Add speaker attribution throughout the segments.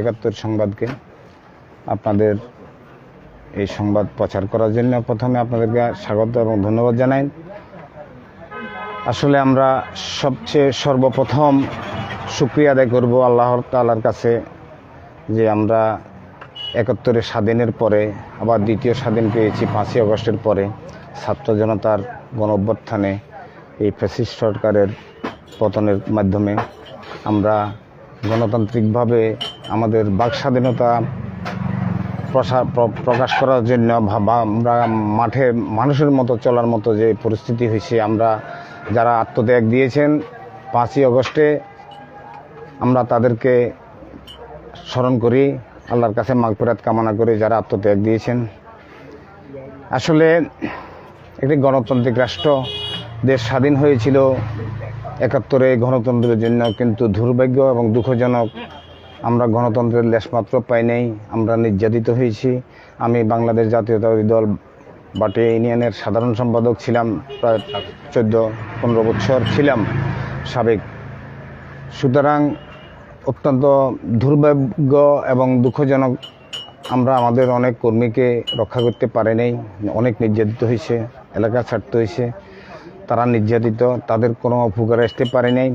Speaker 1: একাত্তর সংবাদকে আপনাদের এই সংবাদ প্রচার করার জন্য প্রথমে আপনাদেরকে স্বাগত এবং ধন্যবাদ জানাই। আসলে আমরা সবচেয়ে সর্বপ্রথম শুক্রিয়া আদায় করব আল্লাহর তালার কাছে যে আমরা একাত্তরের স্বাধীনের পরে, আবার দ্বিতীয় স্বাধীন পেয়েছি পাঁচই আগস্টের পরে ছাত্র জনতার গণ অভ্যুত্থানে এই ফ্যাসিস্ট সরকারের পতনের মাধ্যমে। আমরা গণতান্ত্রিকভাবে আমাদের বাক স্বাধীনতা প্রকাশ করার জন্য আমরা মাঠে মানুষের মতো চলার মতো যে পরিস্থিতি হয়েছে, আমরা যারা আত্মত্যাগ দিয়েছেন পাঁচই আগস্টে, আমরা তাদেরকে স্মরণ করি, আল্লাহর কাছে মাগফিরাত কামনা করে যারা আত্মত্যাগ দিয়েছেন। আসলে একটি গণতান্ত্রিক রাষ্ট্র দেশ স্বাধীন হয়েছিল একাত্তরে গণতন্ত্রের জন্য, কিন্তু দুর্ভাগ্য এবং দুঃখজনক আমরা গণতন্ত্রের লেশমাত্র পাই নাই, আমরা নির্যাতিত হয়েছি। আমি বাংলাদেশ জাতীয়তাবাদী দল বাটে ইউনিয়নের সাধারণ সম্পাদক ছিলাম, প্রায় চোদ্দ, পনেরো বছর ছিলাম সাবেক। সুতরাং অত্যন্ত দুর্ভাগ্য এবং দুঃখজনক, আমরা আমাদের অনেক কর্মীকে রক্ষা করতে পারে নাই, অনেক নির্যাতিত হয়েছে, এলাকা ছাড়তে হয়েছে। তারা নির্যাতিত, তাদের কোনো উপকারে আসতে পারে নাই।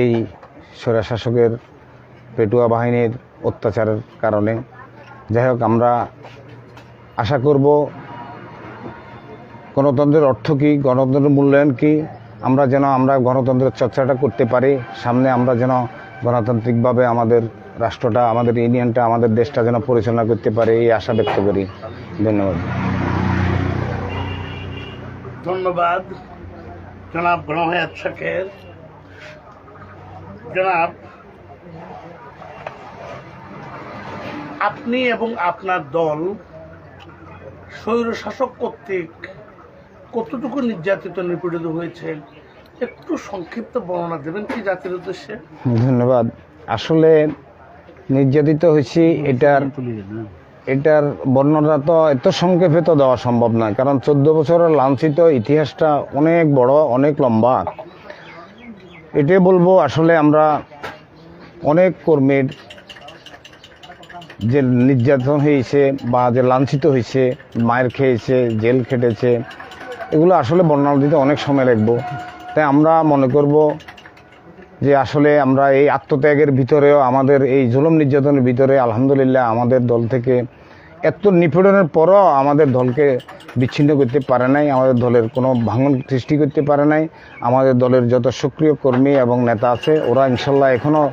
Speaker 1: এই স্বৈরশাসকের পেটুয়া বাহিনীর অত্যাচারের কারণে। যাই হোক, আমরা আশা করব গণতন্ত্রের অর্থ কী, গণতন্ত্রের মূল্যায়ন কী, আমরা যেন, আমরা গণতন্ত্রের চর্চাটা করতে পারি, সামনে আমরা যেন গণতান্ত্রিকভাবে আমাদের রাষ্ট্রটা, আমাদের ইউনিয়নটা, আমাদের দেশটা যেন পরিচালনা করতে পারে, এই আশা ব্যক্ত করি। ধন্যবাদ।
Speaker 2: ধন্যবাদ, জনাব গণহায়াত শাকের জনাব আপনি এবং আপনার দল স্বৈর শাসক কর্তৃক কতটুকু নির্যাতিত নিপীড়িত হয়েছে একটু সংক্ষিপ্ত বর্ণনা দেবেন কি জাতির উদ্দেশ্যে?
Speaker 1: ধন্যবাদ। আসলে নির্যাতিত হয়েছি এটার এটার বর্ণনা তো এত সংক্ষেপে তো দেওয়া সম্ভব নয় কারণ চোদ্দ বছরের লাঞ্ছিত ইতিহাসটা অনেক বড় অনেক লম্বা। এটাই বলব আসলে আমরা অনেক কর্মীর যে নির্যাতন হয়েছে বা যে লাঞ্ছিত হয়েছে, মায়ের খেয়েছে, জেল খেটেছে, এগুলো আসলে বর্ণনা দিতে অনেক সময় লাগবো তাই আমরা মনে করব যে আসলে আমরা এই আত্মত্যাগের ভিতরেও, আমাদের এই জুলুম নির্যাতনের ভিতরে আলহামদুলিল্লাহ আমাদের দল থেকে এত নিপীড়নের পরও আমাদের দলকে বিচ্ছিন্ন করতে পারে নাই, আমাদের দলের কোনো ভাঙন সৃষ্টি করতে পারে নাই, আমাদের দলের যত সক্রিয় কর্মী এবং নেতা আছে, ওরা ইনশাল্লাহ এখনও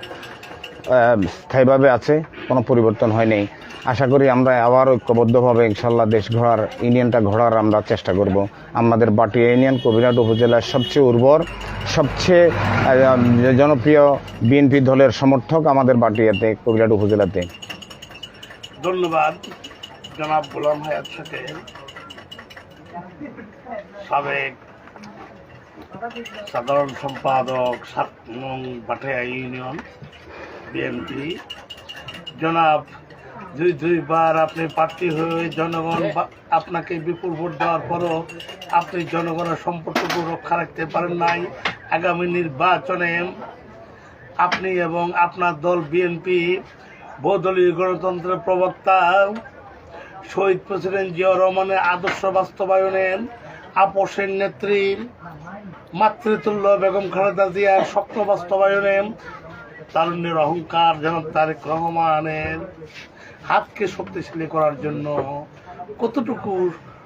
Speaker 1: স্থায়ীভাবে আছে, কোনো পরিবর্তন হয়নি। আশা করি আমরা আবার ঐক্যবদ্ধভাবে ইনশাল্লাহ দেশ ঘোরার ইউনিয়নটা ঘোরার আমরা চেষ্টা করব। আমাদের বাটি ইউনিয়ন, কবিরাট উপজেলার সবচেয়ে উর্বর, সবচেয়ে জনপ্রিয় বিএনপি দলের সমর্থক আমাদের বাটিয়াতে, কবিরাট উপজেলাতে।
Speaker 2: ধন্যবাদ জনাব গোলাম শাকের সাবেক সাধারণ সম্পাদক সাত নং বাটিয়া ইউনিয়ন। বিএনপি। জনাব দুই দুইবার আপনি প্রার্থী হয়ে জনগণ আপনাকে বিপুল ভোট দেওয়ার পরও আপনি জনগণের সম্পর্কটুকু রক্ষা রাখতে পারেন নাই, আগামী নির্বাচনে আপনি এবং আপনার দল বিএনপি, বহুদলীয় গণতন্ত্রের প্রবক্তা শহীদ প্রেসিডেন্ট জিয়াউর রহমানের আদর্শ বাস্তবায়নে আপোষের নেত্রী মাতৃতুল্য বেগম খালেদা জিয়ার স্বপ্ন বাস্তবায়নে তারুণ্যের অহংকার যেন তারেক রহমানের হাতকে শক্তিশালী করার জন্য কতটুকু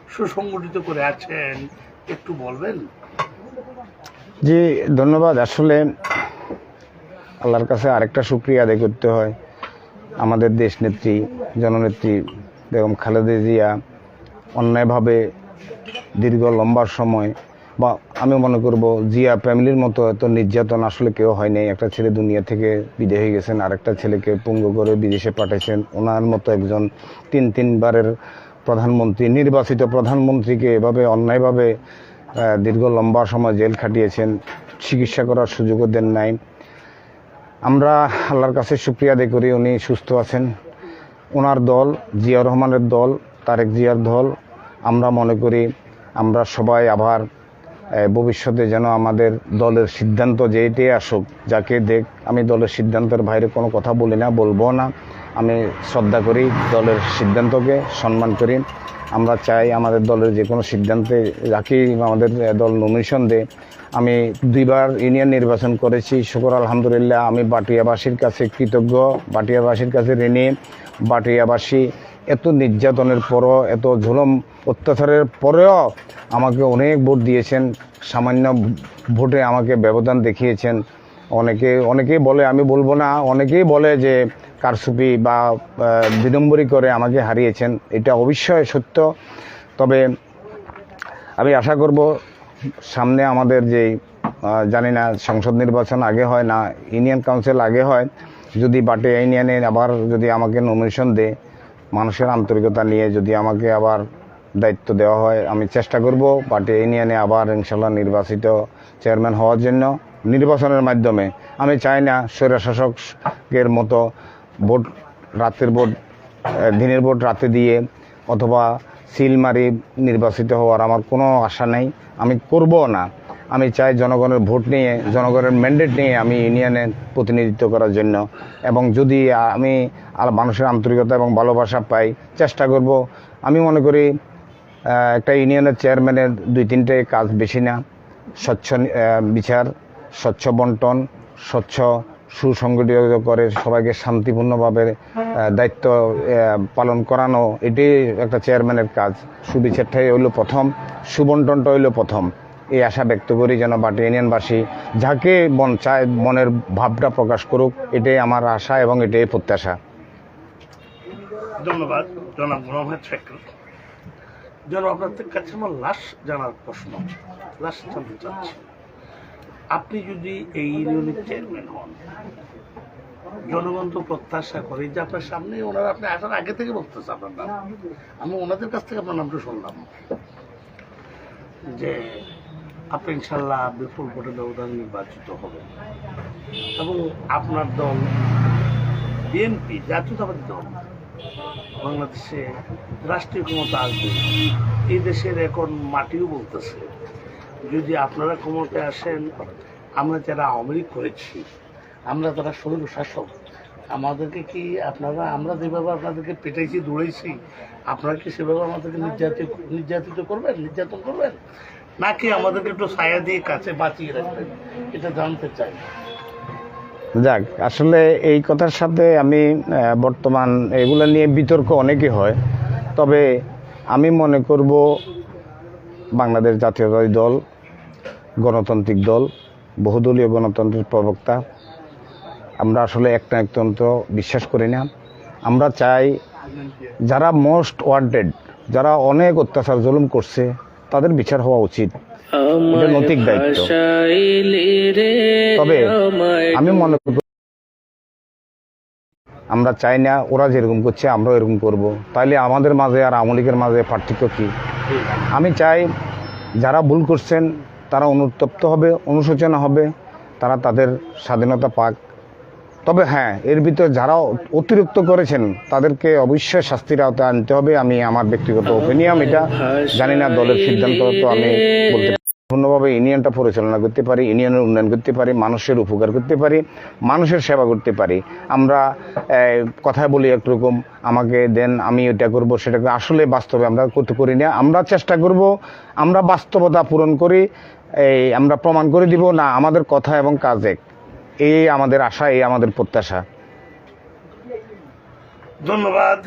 Speaker 2: সুসংগঠিত করে আছেন, একটু বলবেন?
Speaker 1: জি, ধন্যবাদ। আসলে আল্লাহর কাছে আরেকটা সুক্রিয়া আদায় করতে হয়। আমাদের দেশ নেত্রী, জননেত্রী বেগম খালেদা জিয়া অন্যায়ভাবে দীর্ঘ লম্বা সময় বা আমি মনে করব জিয়া ফ্যামিলির মতো এত নির্যাতন আসলে কেউ হয় নাই। একটা ছেলে দুনিয়া থেকে বিদেয় হয়ে গেছেন, আরেকটা ছেলেকে পুঙ্গ করে বিদেশে পাঠিয়েছেন ওনার মতো একজন তিন, তিনবারের প্রধানমন্ত্রী, নির্বাচিত প্রধানমন্ত্রীকে এভাবে অন্যায়ভাবে দীর্ঘ লম্বা সময় জেল খাটিয়েছেন, চিকিৎসা করার সুযোগও দেন নাই। আমরা আল্লাহর কাছে সুক্রিয়া আদায় করি, উনি সুস্থ আছেন। ওনার দল, জিয়া রহমানের দল, তারেক জিয়ার দল, আমরা মনে করি আমরা সবাই আবার ভবিষ্যতে যেন আমাদের দলের সিদ্ধান্ত যেইটাই আসুক, যাকে দেখ, আমি দলের সিদ্ধান্তের বাইরে কোনো কথা বলি না, বলব না। আমি শ্রদ্ধা করি দলের সিদ্ধান্তকে, সম্মান করি। আমরা চাই আমাদের দলের যে কোনো সিদ্ধান্তে যাকেই আমাদের দল নমিনেশন দেয়। আমি দুইবার ইউনিয়ন নির্বাচন করেছি, শুকর আলহামদুলিল্লাহ। আমি বাটিয়াবাসীর কাছে কৃতজ্ঞ, বাটিয়াবাসীর কাছে ঋণী, বাটিয়াবাসী এত নির্যাতনের পরও এত ঝুলম অত্যাচারের পরেও আমাকে অনেক ভোট দিয়েছেন। সামান্য ভোটে আমাকে ব্যবধান দেখিয়েছেন। অনেকে অনেকেই বলে আমি বলব না অনেকেই বলে যে কারসুপি বা আহ, বিড়ম্বরি করে আমাকে হারিয়েছেন। এটা অবশ্যই সত্য। তবে আমি আশা করব সামনে আমাদের যে জানি না সংসদ নির্বাচন আগে হয় না ইউনিয়ন কাউন্সিল আগে হয়। যদি বাটে ইউনিয়নে আবার যদি আমাকে নমিনেশন দেয় মানুষের আন্তরিকতা নিয়ে যদি আমাকে আবার দায়িত্ব দেওয়া হয়, আমি চেষ্টা করব পার্টি ইউনিয়নে আবার ইনশাল্লাহ নির্বাচিত চেয়ারম্যান হওয়ার জন্য। নির্বাচনের মাধ্যমে আমি চাই না স্বৈরশাসকের মতো ভোট, রাতের ভোট দিনের ভোট রাতে দিয়ে অথবা সিল মারি নির্বাচিত হওয়ার আমার কোনো আশা নেই। আমি করব না। আমি চাই জনগণের ভোট নিয়ে, জনগণের ম্যান্ডেট নিয়ে আমি ইউনিয়নের প্রতিনিধিত্ব করার জন্য। এবং যদি আমি আর মানুষের আন্তরিকতা এবং ভালোবাসা পাই, চেষ্টা করব। আমি মনে করি একটা ইউনিয়নের চেয়ারম্যানের দুই তিনটে কাজ বেশি না। স্বচ্ছ বিচার, স্বচ্ছ বন্টন, স্বচ্ছ সুসংগঠিত করে সবাইকে শান্তিপূর্ণভাবে দায়িত্ব পালন করানো, এটাই একটা চেয়ারম্যানের কাজ। সুবিচারটাই হইল প্রথম, সুবন্টনটা হইল প্রথম। এই আশা ব্যক্ত করি যেন বাটি ইউনিয়নবাসী যাকে মন চায়, মনের ভাবটা প্রকাশ করুক, এটাই আমার আশা এবং এটাই প্রত্যাশা।
Speaker 2: ধন্যবাদ, জনাব মোহাম্মদ শেখর যেন আপনাদের কাছে আমার লাস্ট জানার প্রশ্ন। লাস্ট জানতে চাচ্ছি। আপনি যদি এই ইউনিয়নের চেয়ারম্যান হন, জনগণ তো প্রত্যাশা করে যে আপনার সামনে ওনারা আপনি আসার আগে থেকে বলতেছে আপনার নাম। আমি ওনাদের কাছ থেকে আপনার নামটা শুনলাম। যে আপনি ইনশাল্লাহ বিপুল ভোটে ব্যবধান নির্বাচিত হবেন। এবং আপনার দল বিএনপি জাতীয়তাবাদী দল, বাংলাদেশে রাষ্ট্রীয় ক্ষমতা আসবে। এই দেশের এখন মাটিও বলতেছে, যদি আপনারা ক্ষমতায় আসেন, আমরা যারা আওয়ামী লীগ করেছি, আমরা যারা স্বৈর শাসক, আমাদেরকে কি আপনারা, আমরা যেভাবে আপনাদেরকে পেটাইছি, দৌড়াইছি, আপনারা কি সেভাবে আমাদেরকে নির্যাতিত নির্যাতিত করবেন, নির্যাতন করবেন? নাকি আমাদেরকে একটু ছায়া দিয়ে কাছে বাঁচিয়ে রাখবেন? এটা জানতে চাই।
Speaker 1: যাক, আসলে এই কথার সাথে আমি বর্তমান এগুলো নিয়ে বিতর্ক অনেকই হয়। তবে আমি মনে করব বাংলাদেশ জাতীয়তাবাদী দল, গণতান্ত্রিক দল, বহুদলীয় গণতন্ত্রের প্রবক্তা। আমরা আসলে একটা একতন্ত্র বিশ্বাস করি না। আমরা চাই যারা মোস্ট ওয়ান্টেড, যারা অনেক অত্যাচার, জুলুম করছে তাদের বিচার হওয়া উচিত। নৈতিক দায়িত্ব। তবে আমি মনে করি আমরা চাই না ওরা যেরকম করছে আমরাও এরকম করব। তাইলে আমাদের মাঝে আর আওয়ামী লীগের মাঝে পার্থক্য কী? আমি চাই যারা ভুল করছেন তারা অনুতপ্ত হবে অনুশোচনা হবে তারা তাদের স্বাধীনতা পাক। তবে হ্যাঁ এর ভিতরে যারা অতিরিক্ত করেছেন, তাদেরকে অবশ্যই শাস্তির আওতায় আনতে হবে। আমি আমার ব্যক্তিগত ওপিনিয়ন এটা জানি না দলের সিদ্ধান্ত, তো আমি বলতে পূর্ণভাবে ইউনিয়নটা পরিচালনা করতে পারি, ইউনিয়নের উন্নয়ন করতে পারি, মানুষের উপকার করতে পারি, মানুষের সেবা করতে পারি। আমরা কথায় বলি একরকম, আমাকে দেন, আমি এটা করব সেটাকে আসলে বাস্তবে আমরা করতে করি না, আমরা চেষ্টা করব, আমরা বাস্তবতা পূরণ করি, এই আমরা প্রমাণ করে দিব, না, আমাদের কথা এবং কাজ এক। এই আমাদের আশা এই আমাদের প্রত্যাশা।
Speaker 2: ধন্যবাদ।